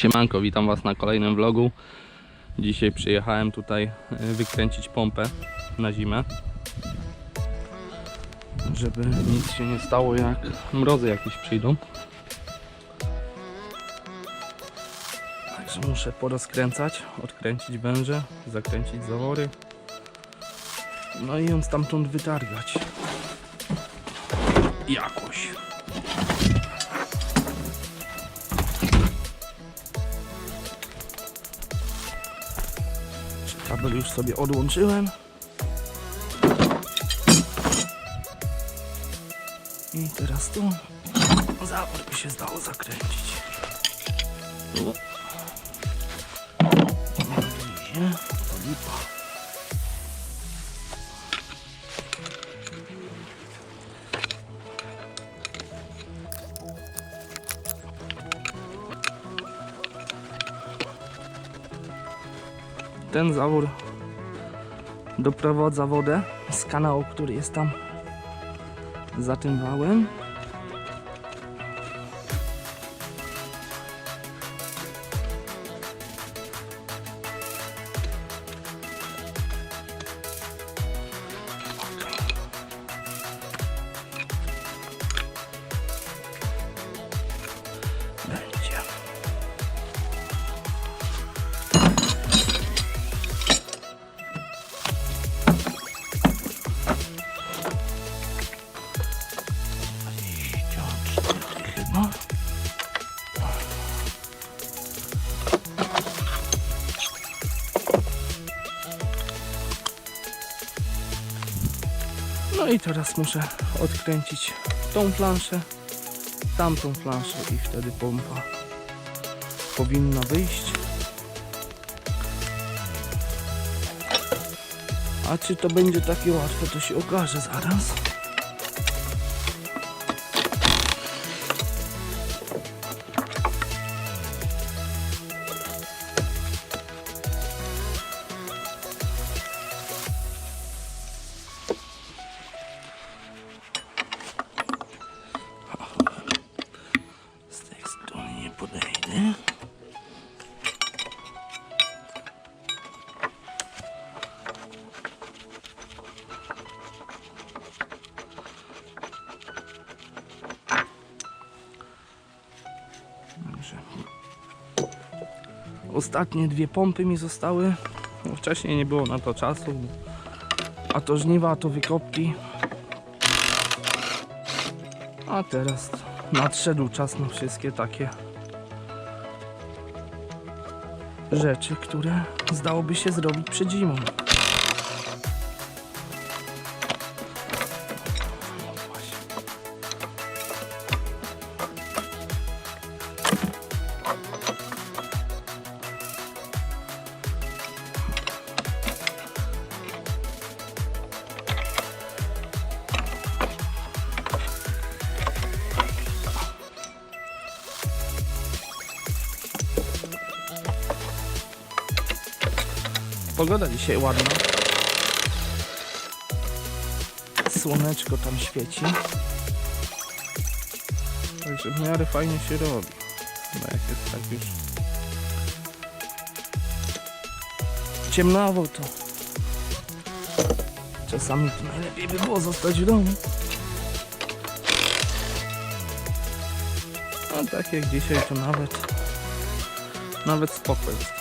Siemanko, witam Was na kolejnym vlogu. Dzisiaj przyjechałem tutaj e, wykręcić pompę na zimę. Żeby nic się nie stało jak mrozy jakieś przyjdą. Także muszę porozkręcać, odkręcić węże, zakręcić zawory. No i ją stamtąd wytargać. Jakoś. Kabel już sobie odłączyłem. I teraz tu zawór by się zdało zakręcić. Ten zawór doprowadza wodę z kanału, który jest tam za tym wałem. I teraz muszę odkręcić tą planszę, tamtą planszę i wtedy pompa powinna wyjść. A czy to będzie takie łatwe, to się okaże zaraz. Ostatnie dwie pompy mi zostały. No, Wcześniej nie było na to czasu. A to żniwa, a to wykopki. A teraz nadszedł czas na wszystkie takie rzeczy, które zdałoby się zrobić przed zimą. Pogoda dzisiaj ładna. Słoneczko tam świeci. Także w miarę fajnie się robi. No jak jest tak już ciemnawo to czasami to najlepiej by było zostać w domu. A tak jak dzisiaj to nawet nawet spokój jest.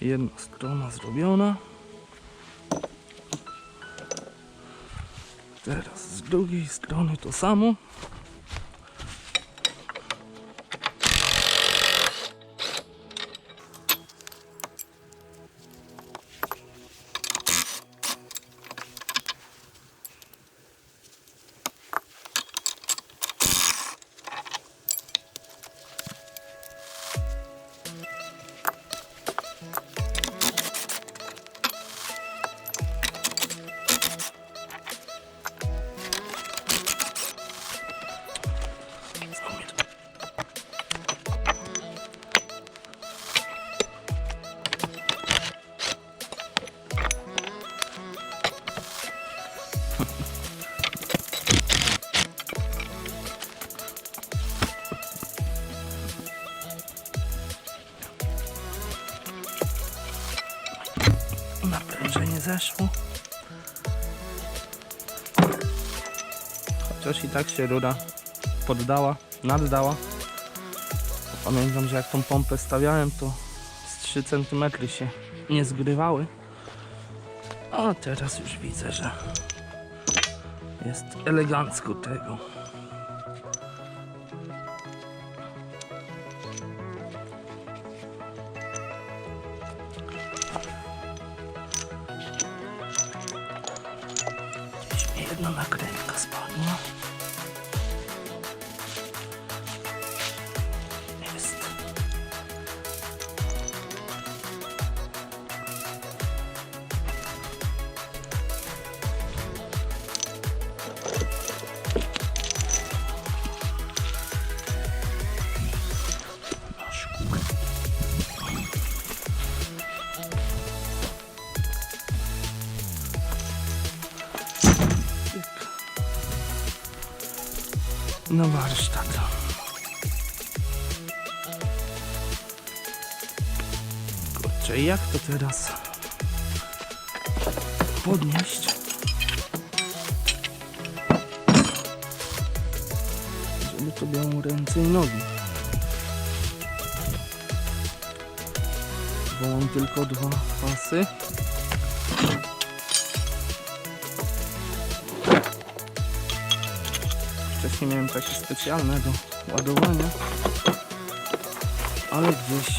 Jedna strona zrobiona. Teraz z drugiej strony to samo. Chociaż i tak się rura poddała, naddała. Pamiętam, że jak tą pompę stawiałem, to z 3 cm się nie zgrywały. A teraz już widzę, że jest elegancko tego. Na warsztat. Kurczę, jak to teraz podnieść? Żeby to miało ręce i nogi. Bo mam tylko dwa pasy. Wcześniej miałem takie specjalne do ładowania, ale gdzieś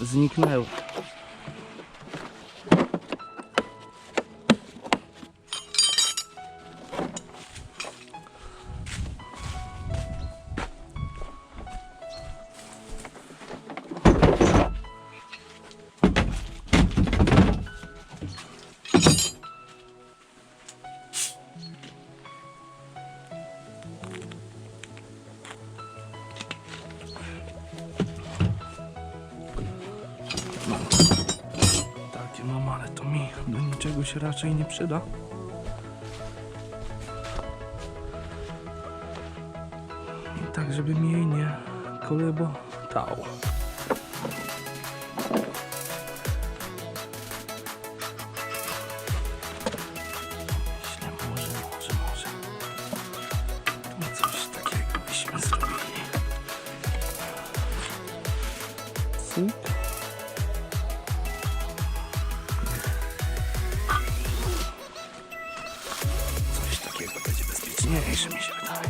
zniknęły. Takie mam, ale to mi do niczego się raczej nie przyda. I tak, żeby mi jej nie kolebotało. Myślę, może, bezpieczniejsze mi się wydaje.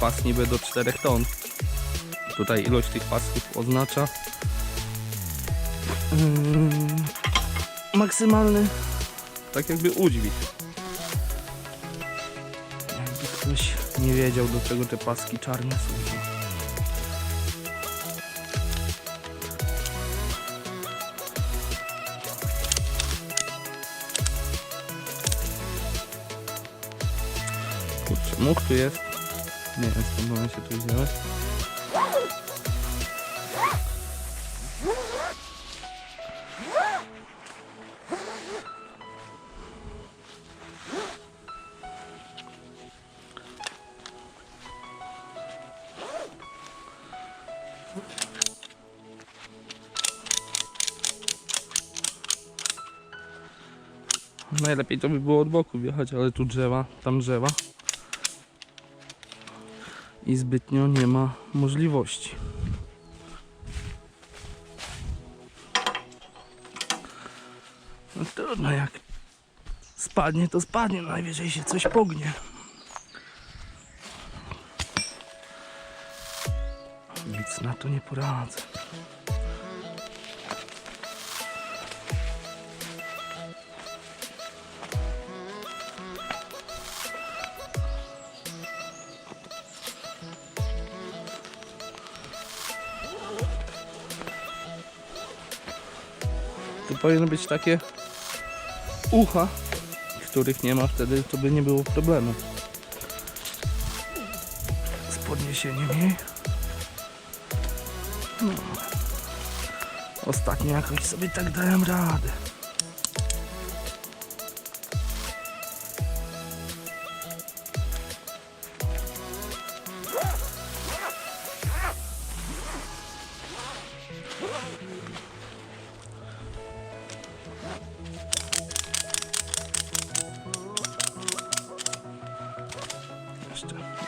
Pas niby do 4 ton. Tutaj ilość tych pasków oznacza mm, maksymalny tak jakby udźwig. Jakby ktoś nie wiedział do czego te paski czarne służą. Much tu jest. Nie wiem skąd one się tu wzięły. Najlepiej to by było od boku wjechać, ale tu drzewa, tam drzewa. I zbytnio nie ma możliwości. No trudno, jak spadnie, to spadnie, najwyżej się coś pognie. Nic na to nie poradzę. Powinny być takie ucha, których nie ma wtedy, to by nie było problemu. Z podniesieniem jej. No. Ostatnio jakoś sobie tak dałem radę.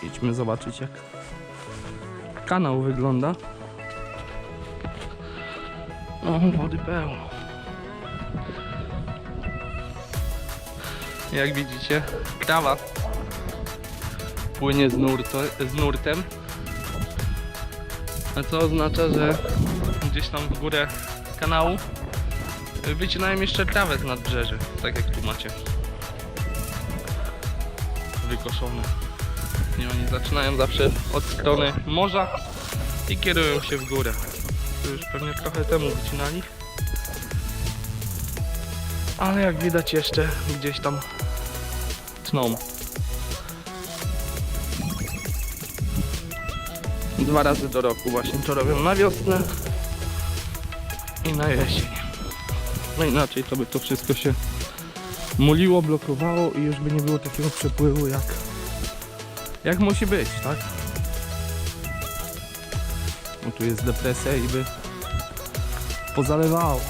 Musimy zobaczyć jak kanał wygląda. O, wody pełno. Jak widzicie, krawa płynie z, nurto, z nurtem. A co oznacza, że gdzieś tam w górę kanału wycinają jeszcze trawę z nadbrzeży, tak jak tu macie. Wykoszone. I oni zaczynają zawsze od strony morza i kierują się w górę. To już pewnie trochę temu wycinali. Ale jak widać jeszcze gdzieś tam tną. Dwa razy do roku właśnie to robią na wiosnę i na jesień. No inaczej to by to wszystko się muliło, blokowało i już by nie było takiego przepływu jak jak musi być, tak? No tu jest depresja i by pozalewało.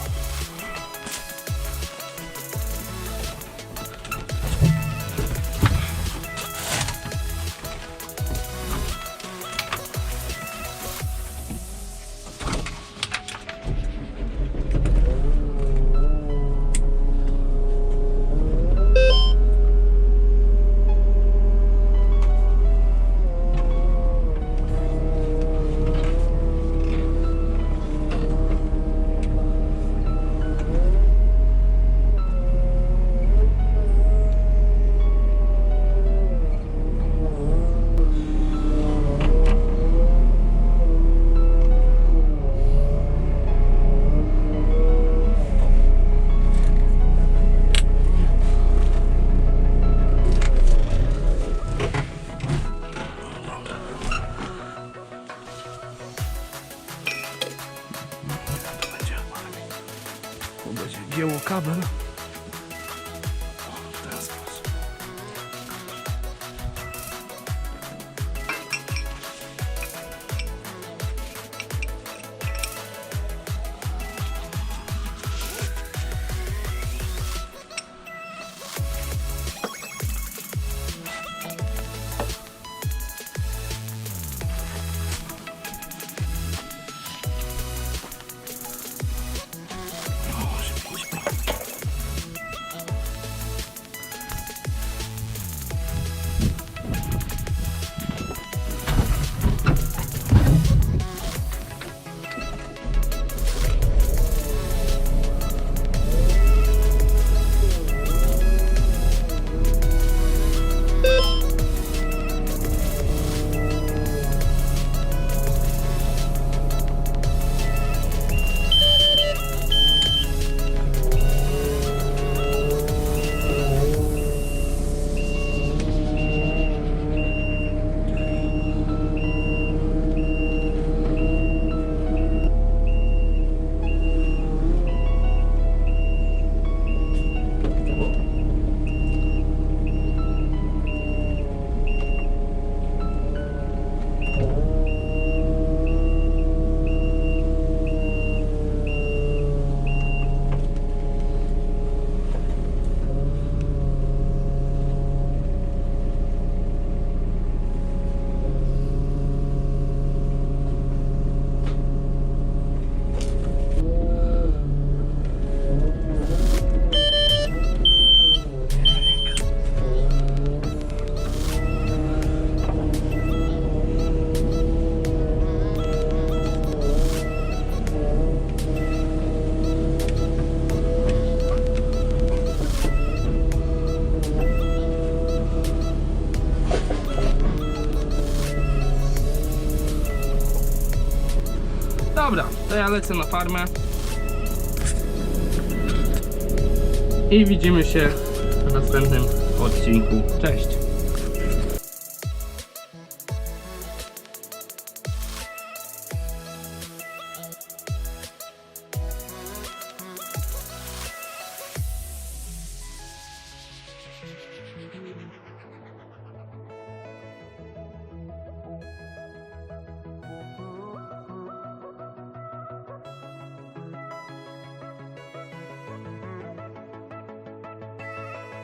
Ja lecę na farmę. I widzimy się w następnym odcinku. Cześć!